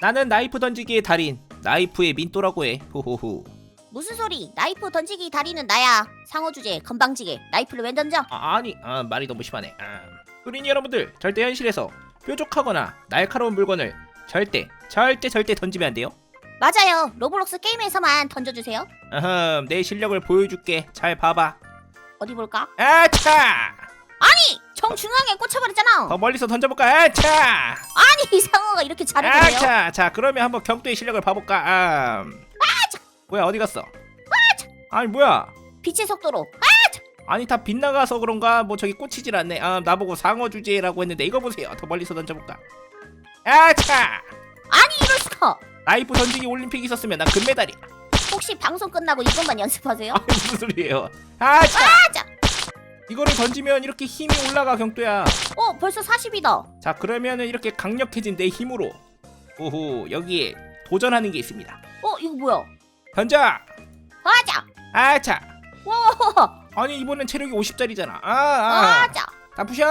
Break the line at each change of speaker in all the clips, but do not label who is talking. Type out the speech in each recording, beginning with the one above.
나는 나이프 던지기의 달인 나이프의 민또라고 해 호호호
무슨 소리? 나이프 던지기 다리는 나야. 상어 주제 건방지게 나이프를 왜 던져?
아, 아니 아, 말이 너무 심하네 아. 소린이 여러분들 절대 현실에서 뾰족하거나 날카로운 물건을 절대 절대 절대 던지면 안 돼요
맞아요. 로블록스 게임에서만 던져주세요.
아흠 내 실력을 보여줄게 잘 봐봐
어디 볼까?
아차
정중앙에 꽂혀버렸잖아.
더 멀리서 던져볼까? 아차!
아니 이 상어가 이렇게 잘해주네요.
아차 자 그러면 한번 경도의 실력을 봐볼까? 아 뭐야 어디 갔어? 아니 뭐야?
빛의 속도로.
아니 다 빗나가서 그런가? 뭐 저기 꽂히질 않네. 아 나보고 상어 주제라고 했는데 이거 보세요. 더 멀리서 던져볼까? 아차!
아니 이럴 수가.
나이프 던지기 올림픽 있었으면 나 금메달이야
혹시 방송 끝나고 이것만 연습하세요?
아 무슨 소리예요? 아차!
아자.
이거를 던지면 이렇게 힘이 올라가 경도야
어 벌써 40이다.
자 그러면은 이렇게 강력해진 내 힘으로 오호 여기에 도전하는 게 있습니다
어 이거 뭐야?
던져
아자.
아차
와.
아니 이번엔 체력이 50짜리잖아 아아
아자.
다 부셔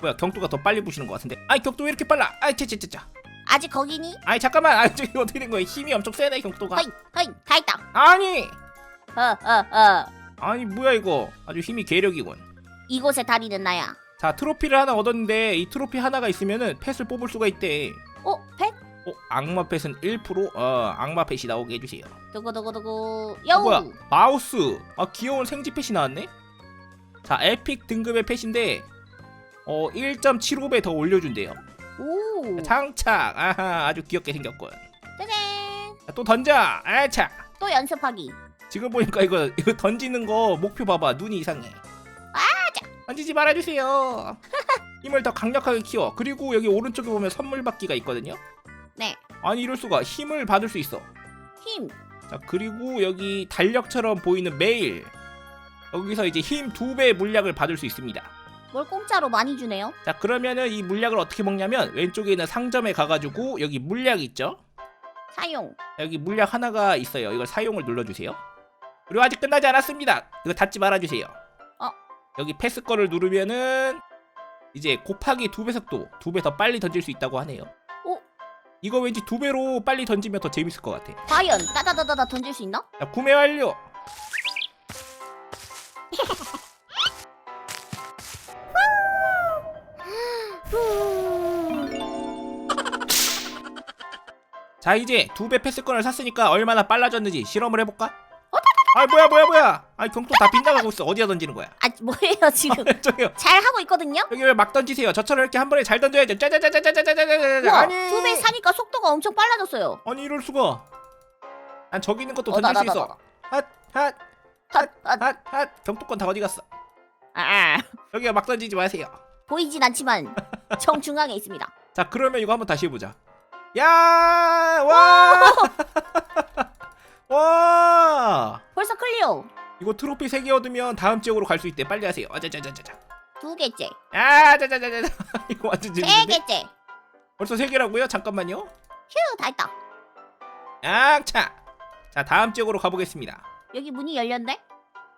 뭐야 경도가 더 빨리 부시는 것 같은데 아이 경도 왜 이렇게 빨라 아이 차차차차
아직 거기니?
아이 잠깐만 아 저기 어떻게 된 거야 힘이 엄청 세네 경도가
허이 허이 다 있다.
아니
어어 어.
아니 뭐야 이거 아주 힘이 계력이군
이곳의 다리는 나야.
자 트로피를 하나 얻었는데 이 트로피 하나가 있으면은 펫을 뽑을 수가 있대
어 펫?
어 악마 펫은 1%어 악마 펫이 나오게 해주세요
두구두구두구.
어,
여우.
뭐야 마우스 아 귀여운 생지 펫이 나왔네 자 에픽 등급의 펫인데 어 1.75배 더 올려준대요
오.
장착 아하 아주 귀엽게 생겼군
짜잔.
자, 또 던져 아차
또 연습하기.
지금 보니까 이거 이거 던지는 거 목표 봐봐. 눈이 이상해. 던지지 말아주세요. 힘을 더 강력하게 키워. 그리고 여기 오른쪽에 보면 선물 받기가 있거든요?
네.
아니 이럴 수가. 힘을 받을 수 있어.
힘.
자 그리고 여기 달력처럼 보이는 메일. 여기서 이제 힘 두배 물약을 받을 수 있습니다.
뭘 공짜로 많이 주네요.
자 그러면은 이 물약을 어떻게 먹냐면 왼쪽에 있는 상점에 가가지고 여기 물약 있죠?
사용.
여기 물약 하나가 있어요. 이걸 사용을 눌러주세요 그리고 아직 끝나지 않았습니다 이거 닫지 말아주세요
어.
여기 패스 거를 누르면은 이제 곱하기 두 배 속도 두 배 더 빨리 던질 수 있다고 하네요
어?
이거 왠지 두 배로 빨리 던지면 더 재밌을 것 같아
과연 따다다다다 던질 수 있나?
자 구매 완료 자 이제 두 배 패스권을 샀으니까 얼마나 빨라졌는지 실험을 해볼까? 아 뭐야 뭐야 뭐야 아 경통 다 빗나가고 있어 어디다 던지는 거야
아 뭐예요 지금?
저기요
잘 하고 있거든요.
여기 왜 막 던지세요 저처럼 이렇게 한 번에 잘 던져야죠 짜자자자자자자자자자
우와,
아니
두배 사니까 속도가 엄청 빨라졌어요.
아니 이럴 수가 난 저기 있는 것도
어, 나,
던질 수
나,
있어 핫핫
핫, 핫.
핫핫 경통권 다 어디 갔어
아,
여기가 막 던지지 마세요
보이진 않지만 정 중앙에 있습니다.
자 그러면 이거 한번 다시 해보자 야와 와
클리어.
이거 트로피 3개 얻으면 다음 지역으로 갈 수 있대 빨리 하세요 아자자자자자
두 개째,
아 자자자자자 이거 완전
세
재밌는데
개째.
벌써 3개라고요? 잠깐만요
휴, 다 있다.
악차 자 다음 지역으로 가보겠습니다
여기 문이 열렸네.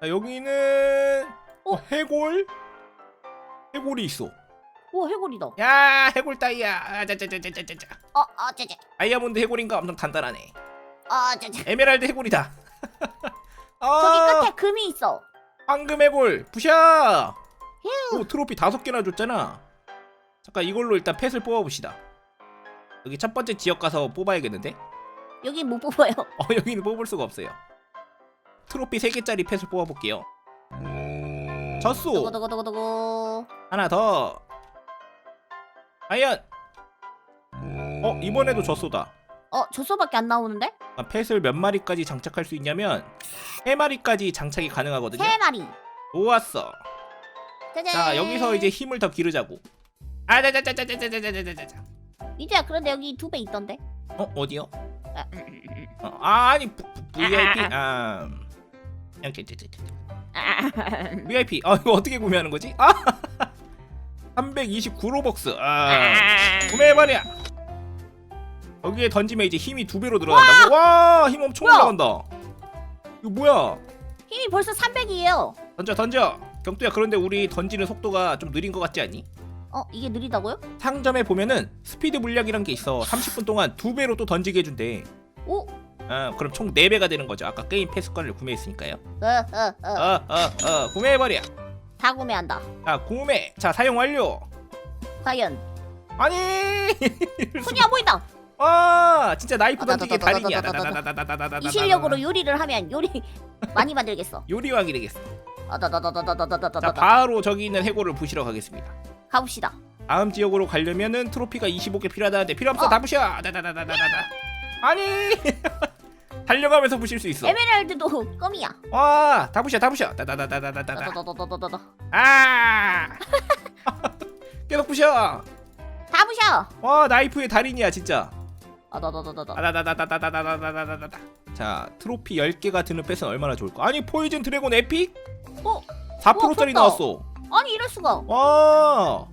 자 여기는 어,
어?
해골 해골이 있어
오, 해골이다.
야 해골 따위야 아자자자자자자
어, 어, 짜자.
다이아몬드 해골인가 엄청 단단하네
어, 짜자.
에메랄드 해골이다 어,
저기 끝에 금이 있어.
황금 해골
휴.
오 트로피 다섯 개나 줬잖아. 잠깐 이걸로 일단 펫을 뽑아봅시다. 여기 첫 번째 지역 가서 뽑아야겠는데?
여기 못 뽑아요.
어 여기는 뽑을 수가 없어요. 트로피 3개짜리 펫을 뽑아볼게요. 졌소!
두구두구두구두구.
하나 더! 과연 어 이번에도 졌소다
어, 조소밖에 안 나오는데?
아, 펫을 몇 마리까지 장착할 수 있냐면 세 마리까지 장착이 가능하거든요
세 마리.
좋았어
짜잔.
자 여기서 이제 힘을 더 기르자고 아자자자자자자자자자자
이제야 그런데 여기 두 배 있던데.
어 어디요?
아, 음, 음, 음.
어, 아, 아니 V- VIP 아 이렇게
아,
VIP 아 이거 어떻게 구매하는 거지? 아 329로벅스 아 구매해버려 여기에 던지면 이제 힘이 두 배로 늘어난다고? 와! 힘 엄청
뭐야?
올라간다. 이거 뭐야?
힘이 벌써 300이에요.
던져 던져. 경두야 그런데 우리 던지는 속도가 좀 느린 것 같지 않니?
어, 이게 느리다고요?
상점에 보면은 스피드 물약이란 게 있어. 30분 동안 두 배로 또 던지게 해준대.
오,
아, 그럼 총 4배가 되는 거죠. 아까 게임 패스권을 구매했으니까요.
어, 어, 어.
어, 어, 어. 구매해버려.
다 구매한다.
자, 구매. 자, 사용 완료.
과연
아니!
손이 안 보인다.
와 진짜 나이프도 되게 달인이야.
이 실력으로 요리를 하면 요리 많이 만들겠어.
요리왕이 되겠어.
아다다다다다다다다
바로 저기 있는 해골을 부시러 가겠습니다.
가봅시다.
다음 지역으로 가려면은 트로피가 25개 필요하다는데 필요 없어
어.
다 부셔. 다다다다다다. 아니 달려가면서 부실 수 있어.
에메랄드도 껌이야.
와, 다 부셔, 다 부셔. 다다다다다다다.
다다다다다다다.
아! 계속 부셔.
다 부셔.
와, 나이프의 달인이야, 진짜.
아다다다다다
아다다다다다다다다다다. 자, 트로피 10개가 드는 패스는 얼마나 좋을까? 아니, 포이즌 드래곤 에픽?
어?
4%짜리
우와,
나왔어.
아니 이럴 수가
와!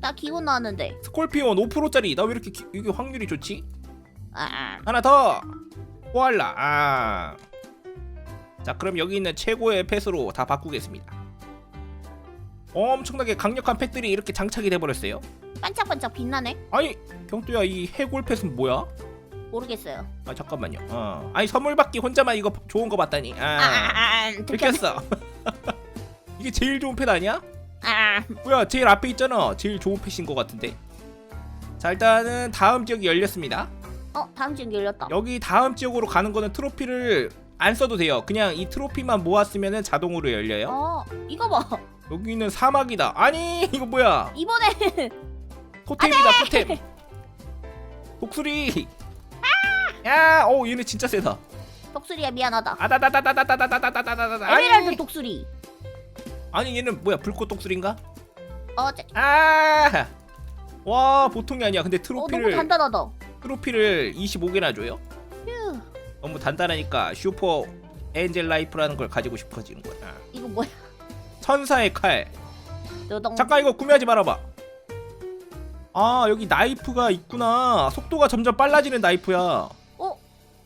나 기분 나는데
스콜피온 5%짜리. 나 왜 이렇게 기- 이게 확률이 좋지?
아
하나 더. 코알라. 아. 자, 그럼 여기 있는 최고의 패스로 다 바꾸겠습니다. 엄청나게 강력한 팩들이 이렇게 장착이 돼버렸어요.
반짝반짝 빛나네.
아니 경두야 이 해골 펫은 뭐야?
모르겠어요.
아 잠깐만요. 어. 아니 선물 받기 혼자만 이거 좋은 거 봤다니.
아,
아,
아, 아
들켰어 이게 제일 좋은 펫 아니야?
아,
뭐야 제일 앞에 있잖아. 제일 좋은 펫인 것 같은데. 자 일단은 다음 지역이 열렸습니다.
어 다음 중 열렸다.
여기 다음 지역으로 가는 거는 트로피를 안 써도 돼요. 그냥 이 트로피만 모았으면 자동으로 열려요.
어 이거 봐.
여기는 사막이다. 아니 이거 뭐야?
이번에
토템이다 토템. 독수리. 야, 어 얘네 진짜 세다.
독수리야 미안하다.
아다다다다다다다다다다다다.
에메랄드
아니,
독수리.
아니 얘는 뭐야 불꽃 독수리인가?
어제
아, 와 보통이 아니야. 근데 트로피를
단단하다.
트로피를 25개나 줘요.
휴
너무 단단하니까 슈퍼 엔젤 라이프라는 걸 가지고 싶어지는 거야.
이거 뭐야?
천사의 칼.
뚜동.
잠깐 이거 구매하지 말아봐. 아 여기 나이프가 있구나. 속도가 점점 빨라지는 나이프야.
어?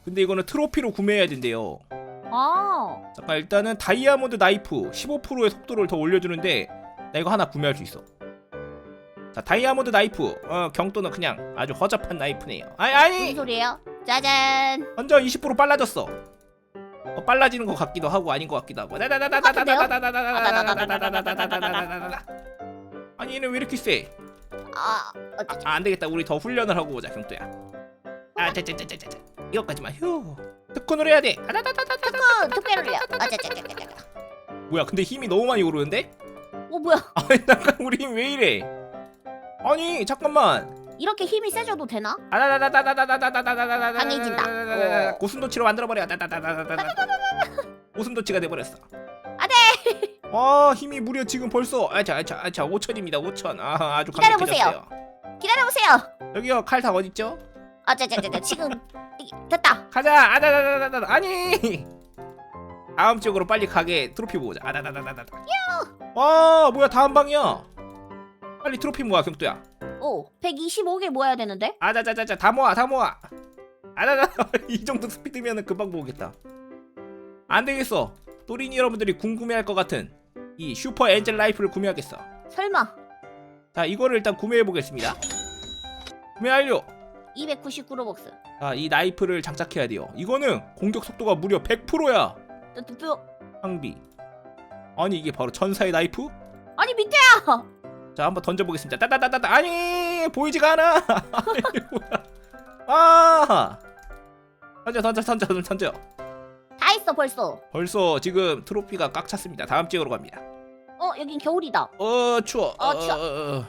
근데 이거는 트로피로 구매해야 된대요.
아.
잠깐 일단은 다이아몬드 나이프 15%의 속도를 더 올려주는데 나 이거 하나 구매할 수 있어. 자 다이아몬드 나이프. 어 경도는 그냥 아주 허접한 나이프네요. 아니 아니 무슨
소리예요? 짜잔.
완전 20% 빨라졌어. 어, 빨라지는 것 같기도 하고 아닌 것 같기도 하고 아니 얘는 왜 이렇게 세? 아안 되겠다 우리 더 훈련을 하고 오자 경도야 아 짜짜짜짜짜 이것까지만 휴 특훈을 해야 돼
특훈 특별 훈련
뭐야 근데 힘이 너무 많이 오르는데?
어 뭐야
아니 잠깐 우리 힘 왜 이래 아니 잠깐만
이렇게 힘이 세져도 되나?
강해진다 고슴도치로 만들어버려 웃음도치가 돼버렸어 안돼 아 힘이 무려 지금 벌써 아자자자 5천입니다 5천 아 아주
기다려보세요 기다려보세요
여기요 칼다 어딨죠?
아자자자자 지금 됐다
가자 아다다다다다 아니 다음 쪽으로 빨리 가게 트로피 모으자 아다다다다다 와 뭐야 다음 방이야 빨리 트로피 모아 경도야
오 125개 모아야 되는데
아자자자자 다 모아 다 모아 아자자 이 정도 스피드면은 금방 모으겠다. 안 되겠어. 또린이 여러분들이 궁금해할 것 같은 이 슈퍼 엔젤 라이프를 구매하겠어.
설마.
자 이거를 일단 구매해 보겠습니다. 구매 완료
299로벅스.
자이 나이프를 장착해야 돼요. 이거는 공격 속도가 무려 100%야.
뚜뚜
항비. 아니 이게 바로 천사의 나이프?
아니 밑에야.
자 한번 던져 보겠습니다. 따다다다다. 아니 보이지가 않아. 아니, 뭐야. 아 던져 던져 던져 던져 던져
다 있어 벌써.
벌써 지금 트로피가 꽉 찼습니다 다음 지역으로 갑니다
어 여긴 겨울이다.
어 추워
어, 추워.
어, 어.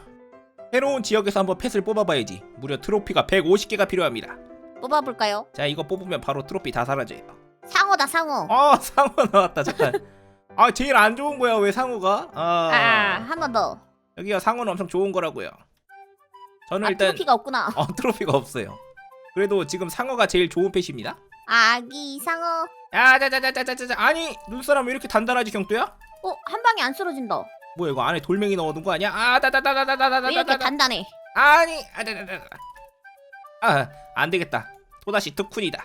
새로운 지역에서 한번 펫을 뽑아봐야지 무려 트로피가 150개가 필요합니다
뽑아볼까요?
자 이거 뽑으면 바로 트로피 다 사라져요
상어다 상어.
아 상어 나왔다 잠깐 아 제일 안 좋은 거야 왜 상어가 아,
아한 번 더.
여기요 상어는 엄청 좋은 거라고요 저는
아
일단
트로피가 없구나.
어 트로피가 없어요 그래도 지금 상어가 제일 좋은 펫입니다
아기 상어.
야자자자자자자 아니 눈사람 왜 이렇게 단단하지 경도야?
어 한 방에 안 쓰러진다.
뭐야 이거 안에 돌멩이 넣어둔 거 아니야?
아왜 이렇게
다다다다다다다다다
단단해?
아니 아다다다 아 안 되겠다 또다시 득훈이다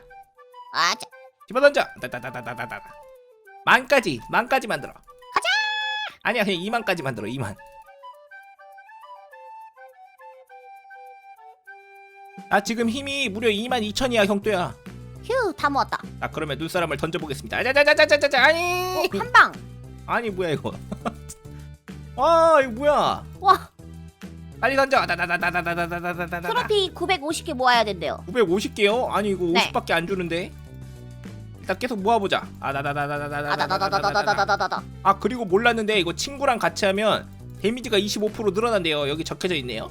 아 자,
집어던져 다다다다다다다 만까지 만까지 만들어 가자 아니야 그냥 2만까지 만들어 2만 나 지금 힘이 무려 22,000이야 경도야
휴, 다 모았다.
자 그러면 눈사람을 던져보겠습니다 아자자자자자자 아니
어, 한 방.
아니 뭐야 이거 아 이거 뭐야
와,
빨리 던져 다다다다다다다다다다
트로피 950개 모아야 된대요.
950개요? 아니 이거
네.
50밖에 안 주는데 일단 계속 모아보자 아다다다다다다다다다다다
아다다다다다다다다다.
아 그리고 몰랐는데 이거 친구랑 같이 하면 데미지가 25% 늘어난대요 여기 적혀져 있네요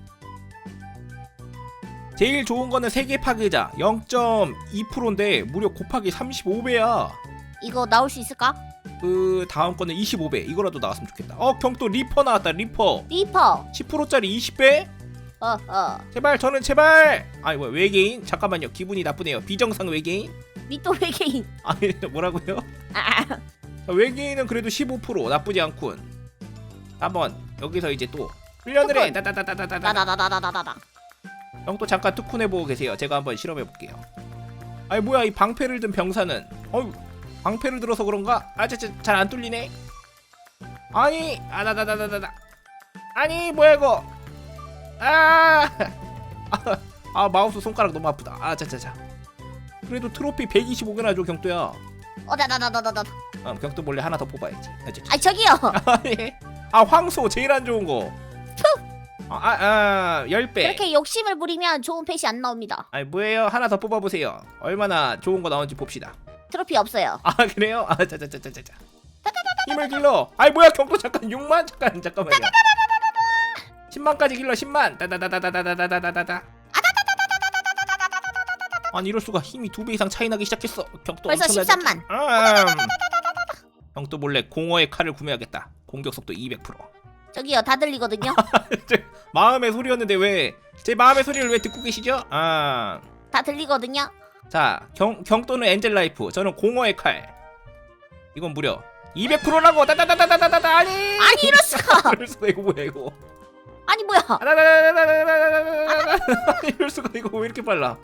제일 좋은 거는 세계 파괴자 0.2%인데 무려 곱하기 35배야
이거 나올 수 있을까?
그 다음 거는 25배 이거라도 나왔으면 좋겠다 어 경도 리퍼 나왔다 리퍼
리퍼.
10%짜리 20배?
어, 어.
제발 저는 제발 아니 뭐야 외계인? 잠깐만요 기분이 나쁘네요 비정상 외계인?
미또 외계인.
아니 뭐라고요?
아,
자, 외계인은 그래도 15% 나쁘지 않군 한번 여기서 이제 또 훈련을 해
다다다다다다다.
형 또 잠깐 특훈해 보고 계세요. 제가 한번 실험해 볼게요. 아니 뭐야 이 방패를 든 병사는 어유 방패를 들어서 그런가? 아저잘안 뚫리네. 아니 아다다다다다다 아니 뭐야 이거 아, 아, 아 마우스 손가락 너무 아프다. 아 자자자. 그래도 트로피 125개나 줘 경도야.
어, 다다다다다다.
어, 경도 몰래 하나 더 뽑아야지. 아.
아, 저기요.
아니, 아 황소 제일 안 좋은 거. 아, 아, 아 10배.
그렇게 욕심을 부리면 좋은 펫이 안 나옵니다.
아니 뭐예요? 하나 더 뽑아보세요. 얼마나 좋은 거 나오는지 봅시다.
트로피 없어요.
아 그래요? 아 자자자자자자. 힘을 길러. 아이 뭐야 경도 잠깐 6만 잠깐 잠깐만요. 10만까지 길러 10만. 다다다다다다다다다다다. 아니 이럴 수가 힘이 두 배 이상 차이 나기 시작했어. 경도
벌써
엄청나지?
13만.
음. 형또 몰래 공허의 칼을 구매하겠다. 공격 속도 200%.
저기요, 다 들리거든요.
제 마음의 소리였는데 왜 제 마음의 소리를 왜 듣고 계시죠? 아.
다 들리거든요.
자, 경, 경도는 엔젤 라이프. 저는 공허의 칼. 이건 무려 200%라고. 다다다다다다다 아니.
아니, 이럴 수가.
이럴 수가 이거 뭐야 이거.
아니, 뭐야.
이럴 수가 이거 왜 이렇게 빨라?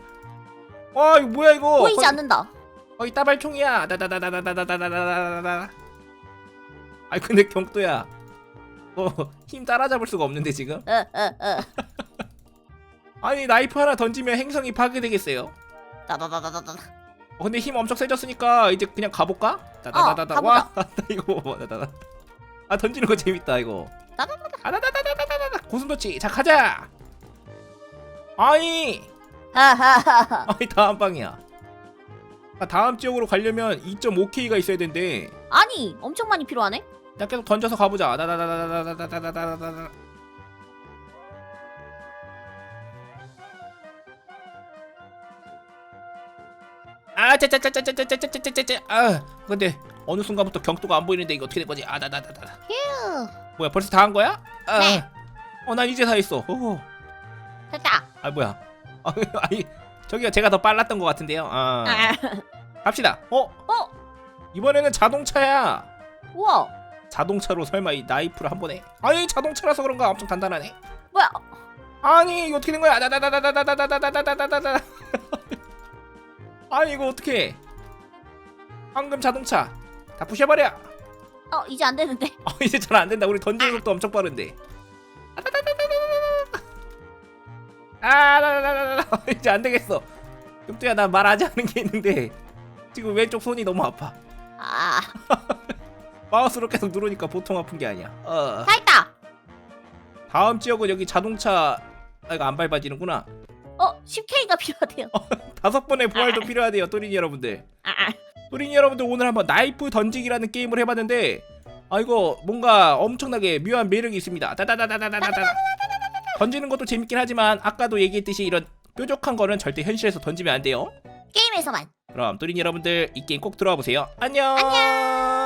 와, 이거 뭐야 이거?
보이지
거의-
않는다.
거의 따발총이야. 다다다다다다다다다다다. 아니 근데 경도야. 어힘 따라잡을 수가 없는데 지금?
어, 어, 어.
아니 나이프 하나 던지면 행성이 파괴되겠어요.
다다다다다다.
어, 근데 힘 엄청 세졌으니까 이제 그냥 가볼까? 다다다다다
어,
와나 이거 뭐 다다다 아 던지는 거 재밌다 이거
다다다다.
아다다다다다다다 고슴도치 자 가자 아니
하하하하.
아니 다음 방이야 아, 다음 지역으로 가려면 2.5K가 있어야 된대
아니, 엄청 많이 필요하네.
그냥 계속 던져서 가보자 다다다다다다다다다다다 아 짜짜짜짜짜짜짜짜짜짜 아 근데 어느 순간부터 경도가 안 보이는데 이거 어떻게 된 거지 아 다다다다
휴.
뭐야 벌써 다 한 거야? 아,
네.
어 난 이제 다 했어 어,
됐다.
아 뭐야 아, 아니 저기요 제가 더 빨랐던 것 같은데요 아
아.
갑시다 어
어,
이번에는 자동차야
우와.
자동차로 설마 이 나이프를 한 번에 아니 자동차라서 그런가 엄청 단단하네
뭐야?
아니 이거 어떻게 된 거야 다다다다다다다다다다다다다 아니 이거 어떻게 황금 자동차 다 부셔버려
어, 이제 안 되는데.
어 이제 잘 안 된다 우리 던지는 속도 엄청 빠른데 아다다다다다 이제 안 되겠어 육두야 나 말하지 않은 게 있는데 지금 왼쪽 손이 너무 아파
아,
마우스로 계속 누르니까 보통 아픈 게 아니야. 어.
다 있다.
다음 지역은 여기 자동차 아 이거 안 밟아지는구나.
어 10K가 필요하대요.
어, 다섯 번의 아, 부활도 아. 필요하대요, 또린이 여러분들.
아, 아,
또린이 여러분들 오늘 한번 나이프 던지기라는 게임을 해봤는데 아 이거 뭔가 엄청나게 묘한 매력이 있습니다. 따다다다다다다. 던지는 것도 재밌긴 하지만 아까도 얘기했듯이 이런 뾰족한 거는 절대 현실에서 던지면 안 돼요.
게임에서만.
그럼 또린이 여러분들 이 게임 꼭 들어와 보세요. 안녕.
안녕.